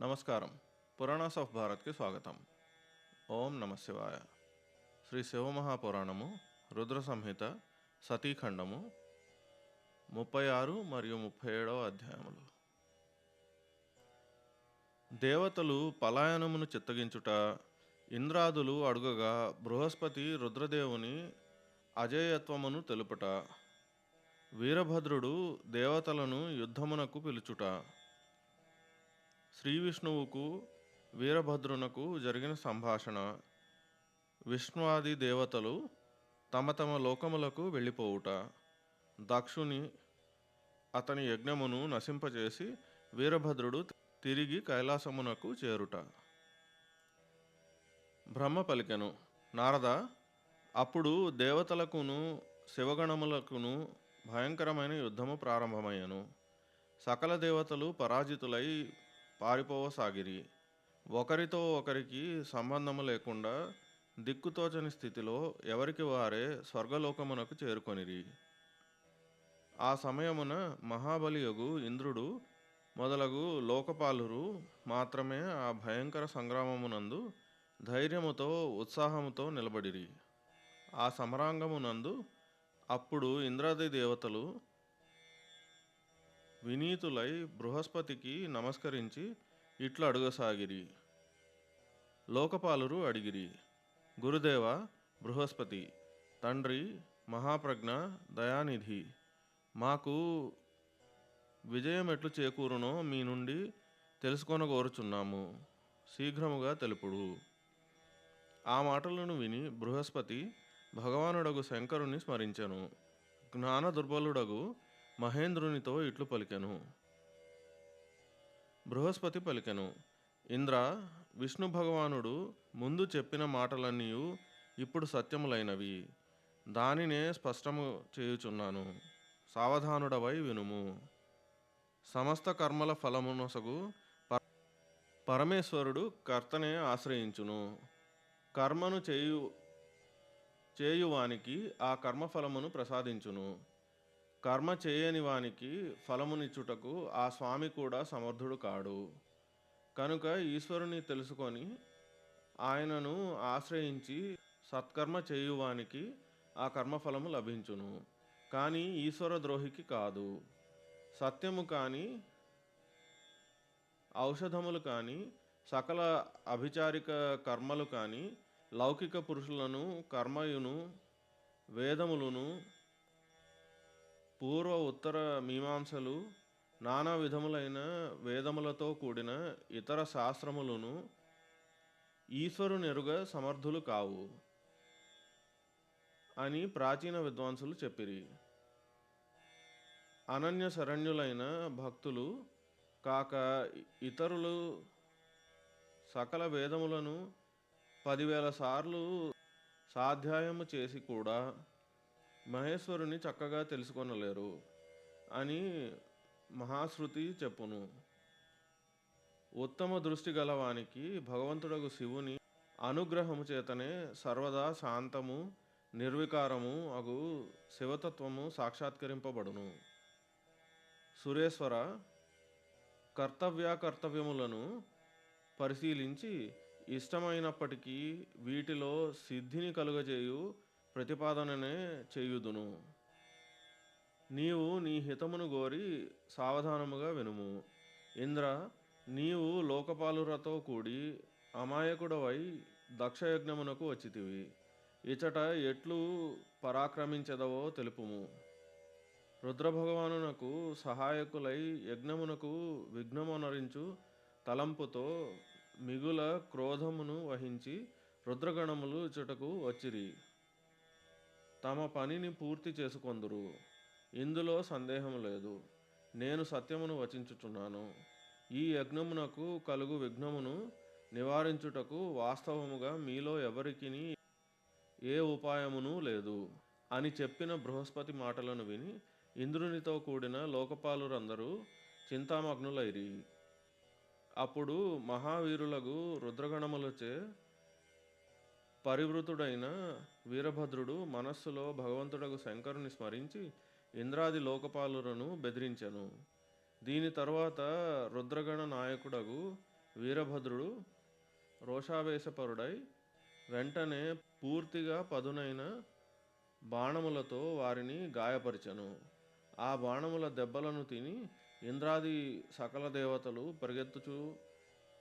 నమస్కారం. పురాణాస్ ఆఫ్ భారత్కి స్వాగతం. ఓం నమ శివాయ. శ్రీ శివమహాపురాణము రుద్ర సంహిత సతీఖండము ముప్పై ఆరు మరియు ముప్పై ఏడవ అధ్యాయములు. దేవతలు పలాయనమును చిత్తగించుట ఇంద్రాదులు అడుగగా బృహస్పతి రుద్రదేవుని అజేయత్వమును తెలుపుట వీరభద్రుడు దేవతలను యుద్ధమునకు పిలుచుట శ్రీ విష్ణువుకు వీరభద్రునకు జరిగిన సంభాషణ విష్ణువాది దేవతలు తమ తమ లోకములకు వెళ్ళిపోవుట. దక్షుని అతని యజ్ఞమును నశింపచేసి వీరభద్రుడు తిరిగి కైలాసమునకు చేరుట. బ్రహ్మ పలికెను నారద అప్పుడు దేవతలకును శివగణములకును భయంకరమైన యుద్ధము ప్రారంభమయ్యను. సకల దేవతలు పరాజితులై పారిపోవసాగిరి. ఒకరితో ఒకరికి సంబంధము లేకుండా దిక్కుతోచని స్థితిలో ఎవరికి వారే స్వర్గలోకమునకు చేరుకొనిరి. ఆ సమయమున మహాబలియగు ఇంద్రుడు మొదలగు లోకపాలురు మాత్రమే ఆ భయంకర సంగ్రామమునందు ధైర్యముతో ఉత్సాహముతో నిలబడిరి. ఆ సమరాంగమునందు అప్పుడు ఇంద్రాది దేవతలు వినీతులై బృహస్పతికి నమస్కరించి ఇట్లా అడుగసాగిరి. లోకపాలురు అడిగిరి గురుదేవ బృహస్పతి తండ్రి మహాప్రజ్ఞ దయానిధి మాకు విజయం ఎట్లు చేకూరునో మీ నుండి తెలుసుకొనగోరుచున్నాము. శీఘ్రముగా తెలుపుడు. ఆ మాటలను విని బృహస్పతి భగవానుడగు శంకరుని స్మరించెను. జ్ఞాన దుర్బలుడగు మహేంద్రునితో ఇట్లు పలికెను. బృహస్పతి పలికెను ఇంద్ర విష్ణు భగవానుడు ముందు చెప్పిన మాటలన్నీ ఇప్పుడు సత్యములైనవి. దానినే స్పష్టము చేయుచున్నాను. సావధానుడవై వినుము. సమస్త కర్మల ఫలమునొసగు ప- పరమేశ్వరుడు కర్తనే ఆశ్రయించును. కర్మను చేయు చేయువానికి ఆ కర్మఫలమును ప్రసాదించును. కర్మ చేయని వానికి ఫలమునిచ్చుటకు ఆ స్వామి కూడా సమర్థుడు కాడు. కనుక ఈశ్వరుని తెలుసుకొని ఆయనను ఆశ్రయించి సత్కర్మ చేయువానికి ఆ కర్మఫలము లభించును. కానీ ఈశ్వర ద్రోహికి కాదు. సత్యము కానీ ఔషధములు కానీ సకల అభిచారిక కర్మలు కానీ లౌకిక పురుషులను కర్మయును వేదములను పూర్వ ఉత్తర మీమాంసలు నానా విధములైన వేదములతో కూడిన ఇతర శాస్త్రములను ఈశ్వరునెరుగ సమర్థులు కావు అని ప్రాచీన విద్వాంసులు చెప్పిరి. అనన్య శరణ్యులైన భక్తులు కాక ఇతరులు సకల వేదములను పదివేల సార్లు సాధ్యాయము చేసి కూడా మహేశ్వరుని చక్కగా తెలుసుకొనలేరు అని మహాశ్రుతి చెప్పును. ఉత్తమ దృష్టి గలవానికి భగవంతుడకు శివుని అనుగ్రహము చేతనే సర్వదా శాంతము నిర్వికారము అగు శివతత్వము సాక్షాత్కరింపబడును. సురేశ్వర కర్తవ్యాకర్తవ్యములను పరిశీలించి ఇష్టమైనప్పటికీ వీటిలో సిద్ధిని కలుగజేయు ప్రతిపాదననే చేయుదును. నీవు నీ హితమును గోరి సావధానముగా వినుము. ఇంద్ర నీవు లోకపాలురతో కూడి అమాయకుడవై దక్షయజ్ఞమునకు వచ్చితివి. ఇచట ఎట్లు పరాక్రమించదవో తెలుపుము. రుద్రభగవానునకు సహాయకులై యజ్ఞమునకు విఘ్నమునరించు తలంపుతో మిగుల క్రోధమును వహించి రుద్రగణములు ఇచ్చటకు వచ్చిరి. తమ పనిని పూర్తి చేసుకొందురు. ఇందులో సందేహం లేదు. నేను సత్యమును వచించుచున్నాను. ఈ యజ్ఞమునకు కలుగు విఘ్నమును నివారించుటకు వాస్తవముగా మీలో ఎవరికి ఏ ఉపాయమును లేదు. అని చెప్పిన బృహస్పతి మాటలను విని ఇంద్రునితో కూడిన లోకపాలురందరూ చింతామగ్నులైరి. అప్పుడు మహావీరులకు రుద్రగణములచే పరివృతుడైన వీరభద్రుడు మనస్సులో భగవంతుడకు శంకరుని స్మరించి ఇంద్రాది లోకపాలులను బెదిరించెను. దీని తర్వాత రుద్రగణ నాయకుడగు వీరభద్రుడు రోషావేశపరుడై వెంటనే పూర్తిగా పదునైన బాణములతో వారిని గాయపరిచెను. ఆ బాణముల దెబ్బలను తిని ఇంద్రాది సకల దేవతలు పరిగెత్తుచు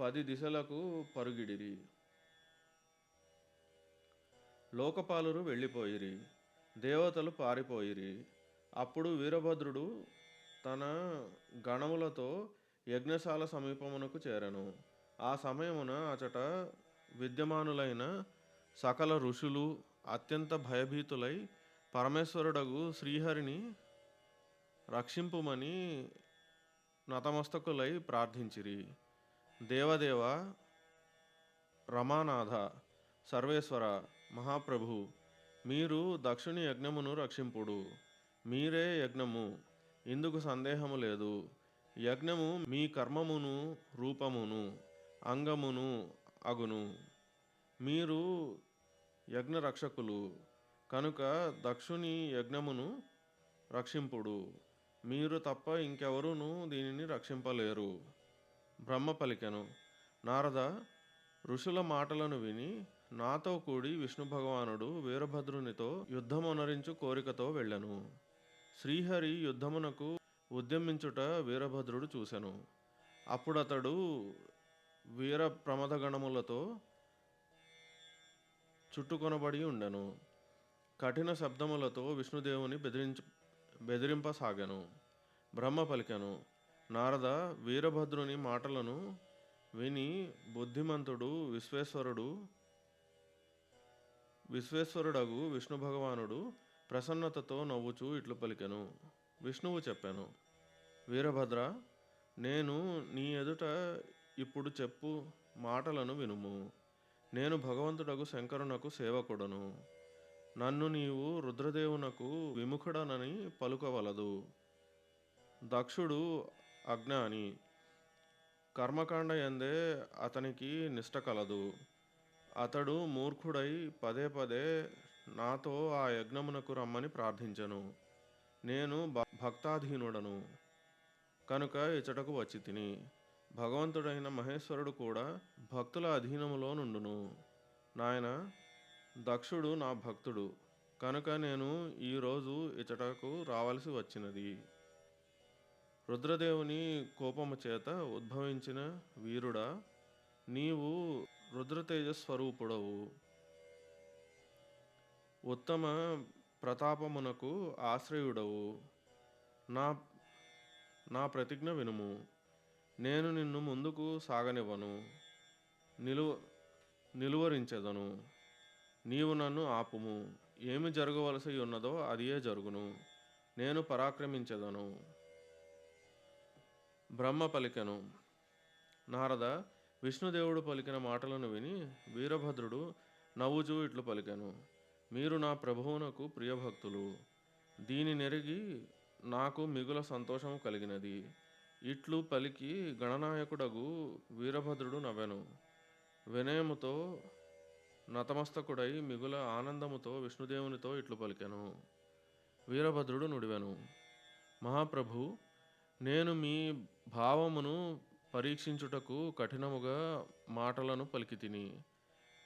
పది దిశలకు పరుగిడిరి. లోకపాలురు వెళ్ళిపోయిరి దేవతలు పారిపోయిరి. అప్పుడు వీరభద్రుడు తన గణములతో యజ్ఞశాల సమీపమునకు చేరను. ఆ సమయమున అచట విద్యమానులైన సకల ఋషులు అత్యంత భయభీతులై పరమేశ్వరుడగు శ్రీహరిని రక్షింపుమని నతమస్తకులై ప్రార్థించిరి. దేవదేవ రమానాథ సర్వేశ్వర మహాప్రభు మీరు దక్షుని యజ్ఞమును రక్షింపుడు. మీరే యజ్ఞము ఇందుకు సందేహము లేదు. యజ్ఞము మీ కర్మమును రూపమును అంగమును అగును. మీరు యజ్ఞ రక్షకులు కనుక దక్షుని యజ్ఞమును రక్షింపుడు. మీరు తప్ప ఇంకెవరును దీనిని రక్షింపలేరు. బ్రహ్మ పలికెను నారద ఋషుల మాటలను విని నాతో కూడి విష్ణు భగవానుడు వీరభద్రునితో యుద్ధమునరించు కోరికతో వెళ్ళను. శ్రీహరి యుద్ధమునకు ఉద్యమించుట వీరభద్రుడు చూసెను. అప్పుడతడు వీర ప్రమదగణములతో చుట్టుకొనబడి ఉండెను. కఠిన శబ్దములతో విష్ణుదేవుని బెదిరించ బెదిరింపసాగాను. బ్రహ్మ పలికాను. నారద వీరభద్రుని మాటలను విని బుద్ధిమంతుడు విశ్వేశ్వరుడు విశ్వేశ్వరుడగు విష్ణు భగవానుడు ప్రసన్నతతో నవ్వుచూ ఇట్లు పలికెను. విష్ణువు చెప్పాను వీరభద్ర నేను నీ ఎదుట ఇప్పుడు చెప్పు మాటలను వినుము. నేను భగవంతుడగు శంకరునకు సేవకుడను. నన్ను నీవు రుద్రదేవునకు విముఖుడనని పలుకవలదు. దక్షుడు అజ్ఞాని. కర్మకాండ ఎందే అతనికి నిష్ట కలదు. అతడు మూర్ఖుడై పదే పదే నాతో ఆ యజ్ఞమునకు రమ్మని ప్రార్థించెను. నేను భ- భక్తాధీనుడను. కనుక ఇచ్చటకు వచ్చి తిని. భగవంతుడైన మహేశ్వరుడు కూడా భక్తుల అధీనములో నుండును. నాయన దక్షుడు నా భక్తుడు. కనుక నేను ఈరోజు ఇచ్చటకు రావలసి వచ్చినది. రుద్రదేవుని కోపము చేత ఉద్భవించిన వీరుడా నీవు రుద్రతేజస్వరూపుడవు. ఉత్తమ ప్రతాపమునకు ఆశ్రయుడవు. నా నా ప్రతిజ్ఞ వినుము. నేను నిన్ను ముందుకు సాగనివ్వను. నిలువ నిలువరించెదను. నీవు నన్ను ఆపుము. ఏమి జరగవలసి ఉన్నదో అదియే జరుగును. నేను పరాక్రమించెదను. బ్రహ్మ పలికెను. నారద విష్ణుదేవుడు పలికిన మాటలను విని వీరభద్రుడు నవ్వుచూ ఇట్లు పలికాను. మీరు నా ప్రభువునకు ప్రియభక్తులు. దీని నెరిగి నాకు మిగుల సంతోషము కలిగినది. ఇట్లు పలికి గణనాయకుడగు వీరభద్రుడు నవ్వెను. వినయముతో నతమస్తకుడై మిగుల ఆనందముతో విష్ణుదేవునితో ఇట్లు పలికెను. వీరభద్రుడు నుడివెను. మహాప్రభు నేను మీ భావమును పరీక్షించుటకు కఠినముగా మాటలను పలికి తిని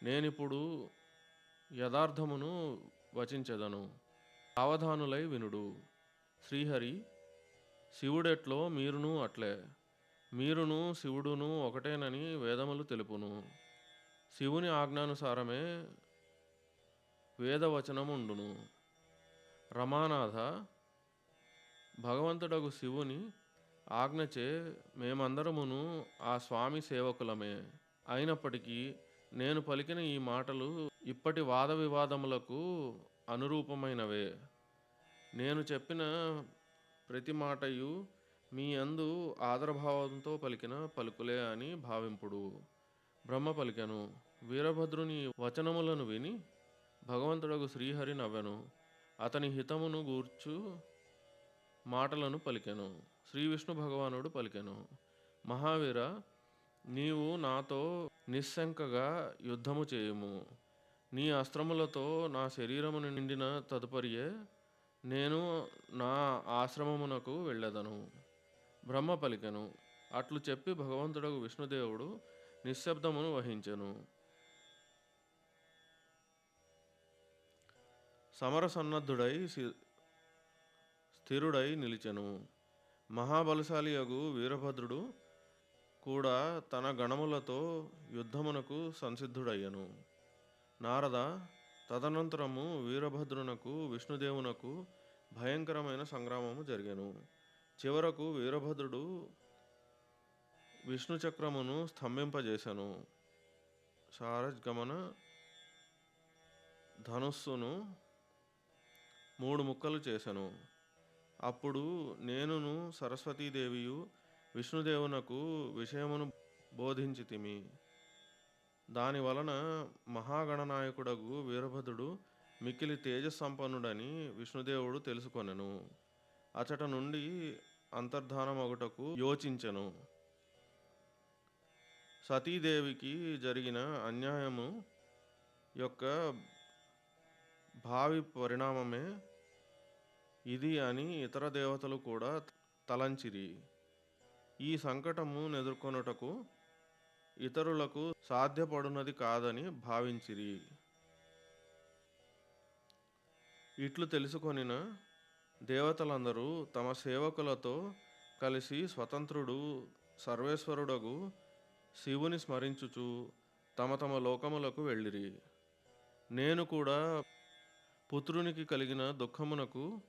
నేనిప్పుడు యథార్థమును వచించెదను. సావధానులై వినుడు. శ్రీహరి శివుడెట్లో మీరును అట్లే. మీరును శివుడును ఒకటేనని వేదములు తెలుపును. శివుని ఆజ్ఞానుసారమే వేదవచనముండును. రమానాథ భగవంతుడగు శివుని ఆజ్ఞచే మేమందరమును ఆ స్వామి సేవకులమే. అయినప్పటికీ నేను పలికిన ఈ మాటలు ఇప్పటి వాద వివాదములకు అనురూపమైనవే. నేను చెప్పిన ప్రతి మాటయు మీ అందు ఆదరభావంతో పలికిన పలుకులే అని భావింపుడు. బ్రహ్మ పలికెను వీరభద్రుని వచనములను విని భగవంతుడకు శ్రీహరి నవ్వెను అతని హితమును గూర్చు మాటలను పలికెను. శ్రీ విష్ణు భగవానుడు పలికెను. మహావీర నీవు నాతో నిస్శంకగా యుద్ధము చేయుము. నీ అస్త్రములతో నా శరీరమును నిండిన తదుపరియే నేను నా ఆశ్రమమునకు వెళ్ళెదను. బ్రహ్మ పలికెను. అట్లు చెప్పి భగవంతుడకు విష్ణుదేవుడు నిశ్శబ్దమును వహించెను. సమరసన్నద్ధుడై సి- స్థిరుడై నిలిచెను. మహాబలశాలియగు వీరభద్రుడు కూడా తన గణములతో యుద్ధమునకు సంసిద్ధుడయ్యను. నారద తదనంతరము వీరభద్రునకు విష్ణుదేవునకు భయంకరమైన సంగ్రామము జరిగాను. చివరకు వీరభద్రుడు విష్ణు చక్రమును స్తంభింపజేశాను సారజ్గమన ధనుస్సును మూడు ముక్కలు చేశాను అప్పుడు నేనును సరస్వతీదేవియు విష్ణుదేవునకు విషయమును బోధించితిమి దాని వలన మహాగణనాయకుడగు వీరభద్రుడు మిక్కిలి తేజస్సంపన్నుడని విష్ణుదేవుడు తెలుసుకొనెను. అచట నుండి అంతర్ధానమగుటకు యోచించెను. సతీదేవికి జరిగిన అన్యాయము యొక్క భావి పరిణామమే ఇది అని ఇతర దేవతలు కూడా తలంచిరి. ఈ సంకటము ఎదుర్కొనుటకు ఇతరులకు సాధ్యపడునది కాదని భావించిరి. ఇట్లు తెలుసుకొనిన దేవతలందరూ తమ సేవకులతో కలిసి స్వతంత్రుడు సర్వేశ్వరుడగు శివుని స్మరించుచు తమ తమ లోకములకు వెళ్ళిరి. నేను కూడా పుత్రునికి కలిగిన దుఃఖమునకు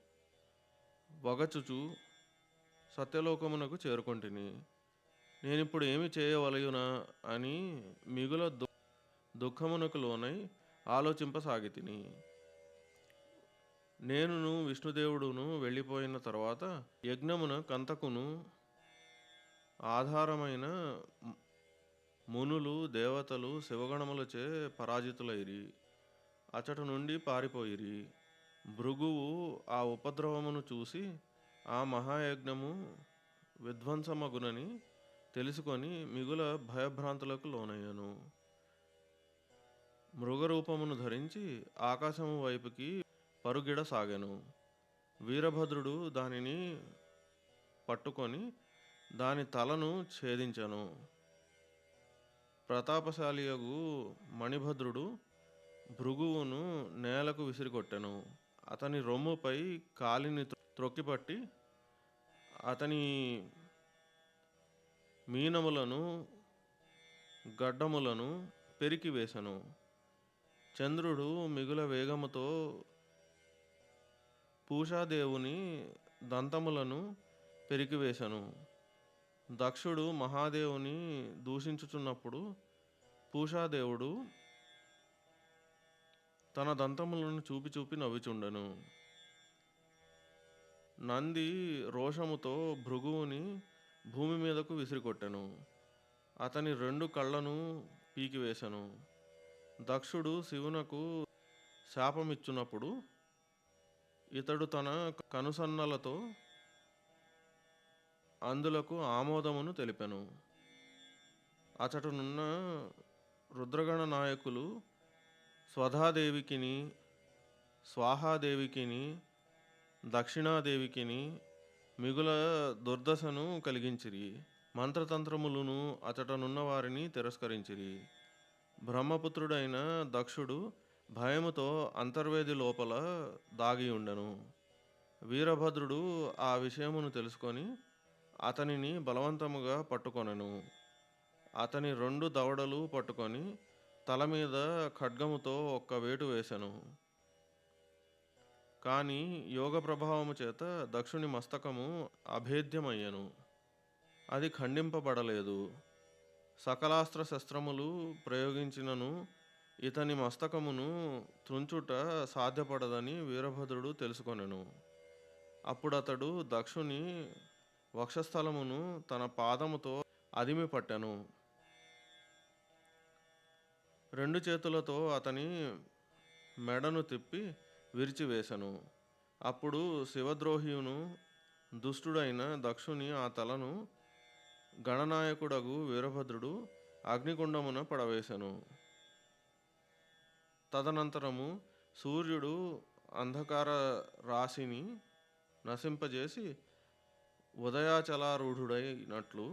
వగచుచు సత్యలోకమునకు చేరుకొంటిని. నేనిప్పుడు ఏమి చేయవలయునా అని మిగుల దు దుఃఖమునకు లోనై ఆలోచింపసాగితిని. నేనును విష్ణుదేవుడును వెళ్ళిపోయిన తర్వాత యజ్ఞమున కంతకును ఆధారమైన మునులు దేవతలు శివగణములచే పరాజితులైరి. అచట నుండి పారిపోయిరి. భృగువు ఆ ఉపద్రవమును చూసి ఆ మహాయజ్ఞము విధ్వంసమగునని తెలుసుకొని మిగుల భయభ్రాంతులకు లోనయ్యను. మృగరూపమును ధరించి ఆకాశము వైపుకి పరుగిడసాగాను. వీరభద్రుడు దానిని పట్టుకొని దాని తలను ఛేదించెను. ప్రతాపశాలియగు మణిభద్రుడు భృగువును నేలకు విసిరికొట్టెను. అతని రొమ్ముపై కాలిని త్రొక్కిపట్టి అతని మీనములను గడ్డములను పెరికివేశను చంద్రుడు మిగుల వేగముతో పూషాదేవుని దంతములను పెరికివేశను దక్షుడు మహాదేవుని దూషించుచున్నప్పుడు పూషాదేవుడు తన దంతములను చూపి చూపి నవ్విచుండెను. నంది రోషముతో భృగువుని భూమి మీదకు విసిరికొట్టెను. అతని రెండు కళ్ళను పీకివేశను దక్షుడు శివునకు శాపమిచ్చునప్పుడు ఇతడు తన కనుసన్నలతో అందులకు ఆమోదమును తెలిపెను. అతడునున్న రుద్రగణ నాయకులు స్వధాదేవికిని స్వాహాదేవికిని దక్షిణాదేవికిని మిగుల దుర్దశను కలిగించిరి మంత్రతంత్రములను అతటనున్న వారిని తిరస్కరించిరి. బ్రహ్మపుత్రుడైన దక్షుడు భయముతో అంతర్వేది లోపల దాగి ఉండెను. వీరభద్రుడు ఆ విషయమును తెలుసుకొని అతనిని బలవంతముగా పట్టుకొనెను. అతని రెండు దవడలు పట్టుకొని తల మీద ఖడ్గముతో ఒక్క వేటు వేశాను. కానీ యోగ ప్రభావము చేత దక్షుని మస్తకము అభేద్యమయ్యను. అది ఖండింపబడలేదు. సకలాస్త్ర శస్త్రములు ప్రయోగించినను ఇతని మస్తకమును త్రుంచుట సాధ్యపడదని వీరభద్రుడు తెలుసుకొనెను. అప్పుడతడు దక్షుని వక్షస్థలమును తన పాదముతో అదిమి పట్టెను రెండు చేతులతో అతని మెడను తిప్పి విరిచివేశను అప్పుడు శివద్రోహియును దుష్టుడైన దక్షుని ఆ తలను గణనాయకుడగు వీరభద్రుడు అగ్నికుండమున పడవేశను తదనంతరము సూర్యుడు అంధకార రాశిని నశింపజేసి ఉదయాచలారూఢుడైనట్లు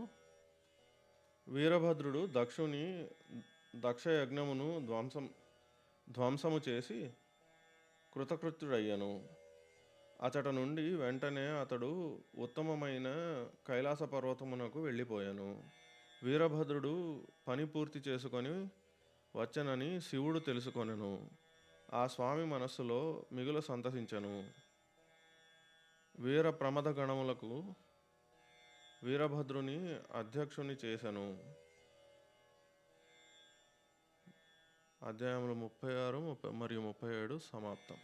వీరభద్రుడు దక్షుని దక్ష యజ్ఞమును ధ్వంసం ధ్వంసము చేసి కృతకృత్యుడయ్యను. అతట నుండి వెంటనే అతడు ఉత్తమమైన కైలాస పర్వతమునకు వెళ్ళిపోయాను. వీరభద్రుడు పని పూర్తి చేసుకొని వచ్చనని శివుడు తెలుసుకొనెను. ఆ స్వామి మనస్సులో మిగులు సంతసించను. వీర ప్రమద గణములకు వీరభద్రుని అధ్యక్షుని చేశాను అధ్యాయములు ముప్పై ఆరు ముప్పై మరియు ముప్పై ఏడు సమాప్తం.